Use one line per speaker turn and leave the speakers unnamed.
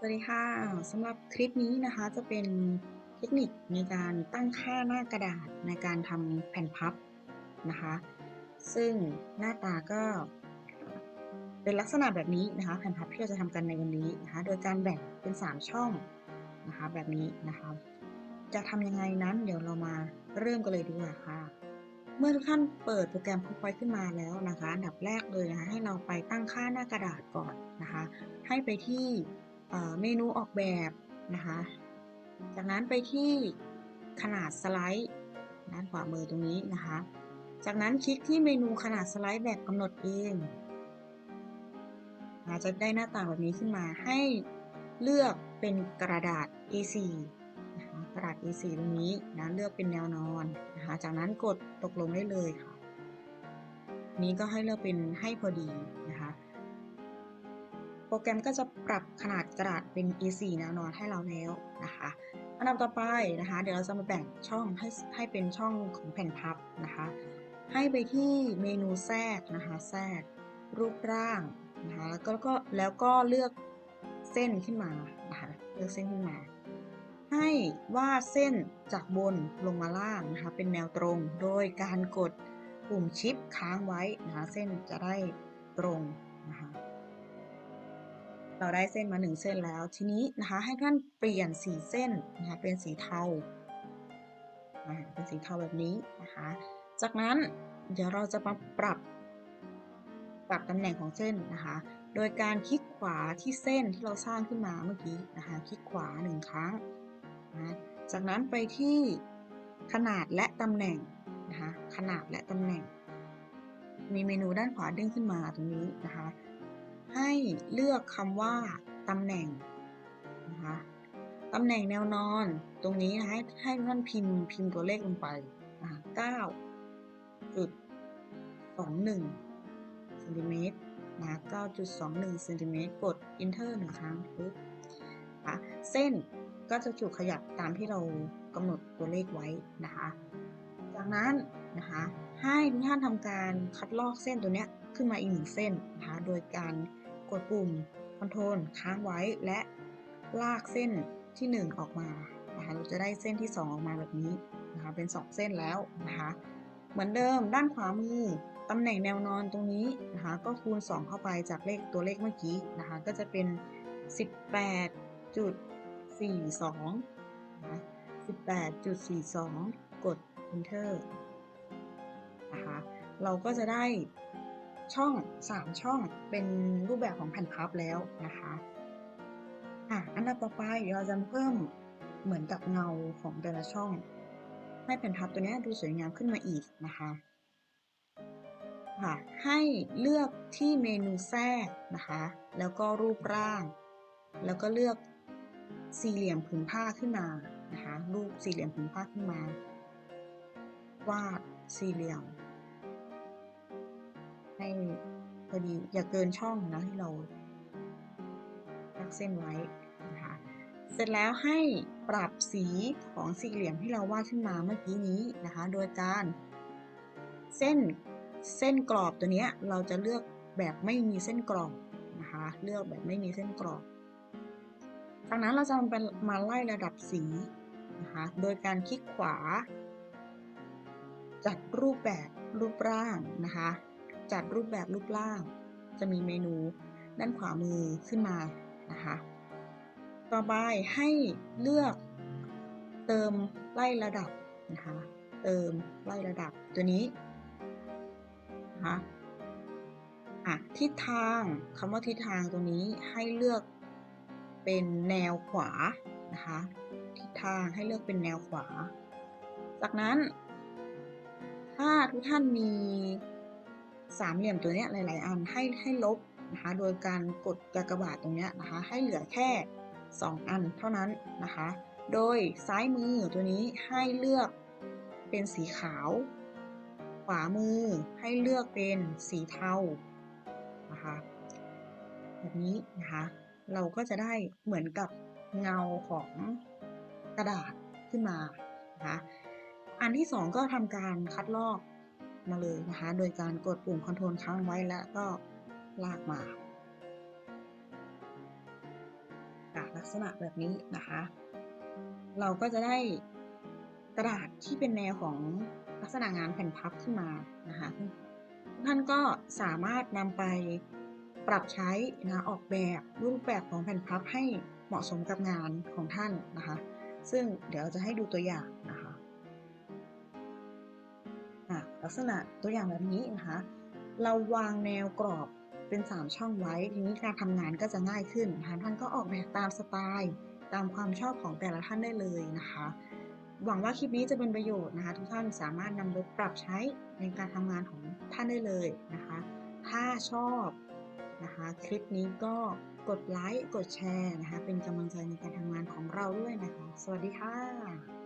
สวัสดีค่ะสำหรับคลิปนี้นะคะจะเป็นเทคนิคในการตั้งค่าหน้ากระดาษในการทำแผ่นพับนะคะ ซึ่งหน้าตาก็เป็นลักษณะแบบนี้นะคะ แผ่นพับที่เราจะทำกันในวันนี้นะคะโดยการแบ่งเป็น 3 ช่องนะคะแบบนี้นะคะ จะทำยังไงนั้นเดี๋ยวเรามาเริ่มกันเลยดีกว่าค่ะ เมื่อทุกท่านเปิดโปรแกรม PowerPoint ขึ้นมาแล้วนะคะ อันดับแรกเลยนะคะให้เราไปตั้งค่าหน้ากระดาษก่อนนะคะ ให้ไปที่ เมนูออกแบบนะคะ จากนั้นไปที่ขนาดสไลด์ด้านขวามือตรงนี้นะคะ จากนั้นคลิกที่เมนูขนาดสไลด์แบบกำหนดเองนะจะได้หน้าต่างแบบนี้ขึ้นมาให้เลือกเป็นกระดาษ A4 นะคะกระดาษ A4 ตรงนี้นะเลือกเป็นแนวนอนนะคะ จากนั้นกดตกลงได้เลยค่ะ นี้ก็ให้เลือกเป็นให้พอดีนะคะ โปรแกรมก็จะปรับขนาดกระดาษเป็น A4 แนวนอนให้เราแล้วนะคะ อันดับต่อไปนะคะ เดี๋ยวเราจะมาแบ่งช่องให้ให้เป็นช่องของแผ่นพับนะคะ ให้ไปที่เมนูแทรกนะคะ แทรกรูปร่างนะคะแล้วก็แล้วก็แล้วก็เลือกเส้นขึ้นมานะคะเลือกเส้นขึ้นมา ให้วาดเส้นจากบนลงมาล่างนะคะเป็นแนวตรง โดยการกดปุ่มชิปค้างไว้นะคะเส้นจะได้ตรงนะคะ เราได้เส้นมาหนึ่งเส้นแล้ว ทีนี้นะคะให้ท่านเปลี่ยนสีเส้นนะคะเป็นสีเทาเป็นสีเทาแบบนี้นะคะจากนั้นเดี๋ยวเราจะมาปรับปรับตำแหน่งของเส้นนะคะ โดยการคลิกขวาที่เส้นที่เราสร้างขึ้นมาเมื่อกี้นะคะ คลิกขวาหนึ่งครั้งนะจากนั้นไปที่ขนาดและตำแหน่งนะคะ ขนาดและตำแหน่ง มีเมนูด้านขวาดึงขึ้นมาตรงนี้นะคะ ให้เลือกคำว่าตำแหน่งนะคะตำแหน่งแนวนอนตรงนี้นะให้ให้ท่านพิมพ์พิมพ์ตัวเลขลงไปนะคะ9จุด21เซนติเมตรนะ9.21เซนติเมตรกด enter หนึ่งครั้งปุ๊บนะคะเส้นก็จะถูกขยับตามที่เรากำหนดตัวเลขไว้นะคะ จากนั้นนะคะให้ทุกท่านทำการคัดลอกเส้นตัวเนี้ยขึ้นมาอีกหนึ่งเส้นนะคะโดยการ กดปุ่ม Ctrl ค้างไว้และลากเส้นที่ 1 ออกมานะคะเราจะได้เส้นที่ 2 ออกมาแบบนี้นะคะเป็น 2 เส้นแล้วนะคะเหมือนเดิมด้านขวามือตำแหน่งแนวนอนตรงนี้นะคะก็คูณ 2 เข้าไปจากเลขตัวเลขเมื่อกี้นะคะก็จะเป็น 18.42นะคะ18.42 กด enter นะคะเราก็จะได้ ช่อง 3 ช่องเป็นรูปแบบของแผ่นพับแล้วนะคะอะอันดับต่อไปเราจะเพิ่มเหมือนกับเงาของแต่ละช่อง ให้แผ่นพับตัวนี้ดูสวยงามขึ้นมาอีกนะคะค่ะให้เลือกที่เมนูแทรกนะคะ แล้วก็รูปร่าง แล้วก็เลือกสี่เหลี่ยมผืนผ้าขึ้นมานะคะรูปสี่เหลี่ยมผืนผ้าขึ้นมาวาดสี่เหลี่ยม ให้พอดีอย่าเกินช่องนะที่เราลักเส้นไว้นะคะเสร็จแล้วให้ปรับสีของสี่เหลี่ยมที่เราวาดขึ้นมาเมื่อกี้นี้นะคะ โดยการเส้นเส้นกรอบตัวนี้เราจะเลือกแบบไม่มีเส้นกรอบนะคะ เลือกแบบไม่มีเส้นกรอบจากนั้นเราจะมามาไล่ระดับสีนะคะ โดยการคลิกขวา จัดรูปแบบรูปร่างนะคะ จัดรูปแบบรูปร่าง จะมีเมนูด้านขวามือขึ้นมานะคะ ต่อไปให้เลือกเติมไล่ระดับนะคะเติมไล่ระดับตัวนี้นะคะอะทิศทางคำว่าทิศทางตัวนี้ให้เลือกเป็นแนวขวานะคะทิศทางให้เลือกเป็นแนวขวา จากนั้น ถ้าทุกท่านมี สามเหลี่ยมตัวเนี้ยหลาย ๆ อันให้ให้ลบนะคะโดยการกดกากบาทตรงเนี้ยนะคะให้เหลือแค่ 2 อันเท่านั้นนะคะ โดยซ้ายมือตัวนี้ให้เลือกเป็นสีขาว ขวามือให้เลือกเป็นสีเทานะคะแบบนี้นะคะเราก็จะได้เหมือนกับเงาของกระดาษขึ้นมานะคะอันที่สองก็ทำการคัดลอก มาเลยนะคะ โดยการกดปุ่ม Ctrl ค้างไว้แล้วก็ลากมาลักษณะแบบนี้นะคะ เราก็จะได้กระดาษที่เป็นแนวของลักษณะงานแผ่นพับขึ้นมานะคะทุกท่านก็สามารถนำไปปรับใช้นะออกแบบรูปแบบของแผ่นพับให้เหมาะสมกับงานของท่านนะคะ ซึ่งเดี๋ยวจะให้ดูตัวอย่างนะ ลักษณะตัวอย่างแบบนี้นะคะ เราวางแนวกรอบเป็น 3 ช่องไว้ ทีนี้การทำงานก็จะง่ายขึ้นนะคะท่านก็ออกแบบตามสไตล์ตามความชอบของแต่ละท่านได้เลยนะคะ หวังว่าคลิปนี้จะเป็นประโยชน์นะคะ ทุกท่านสามารถนำไปปรับใช้ในการทำงานของท่านได้เลยนะคะ ถ้าชอบนะคะคลิปนี้ก็กดไลค์กดแชร์นะคะเป็นกำลังใจในการทำงานของเราด้วยนะคะ สวัสดีค่ะ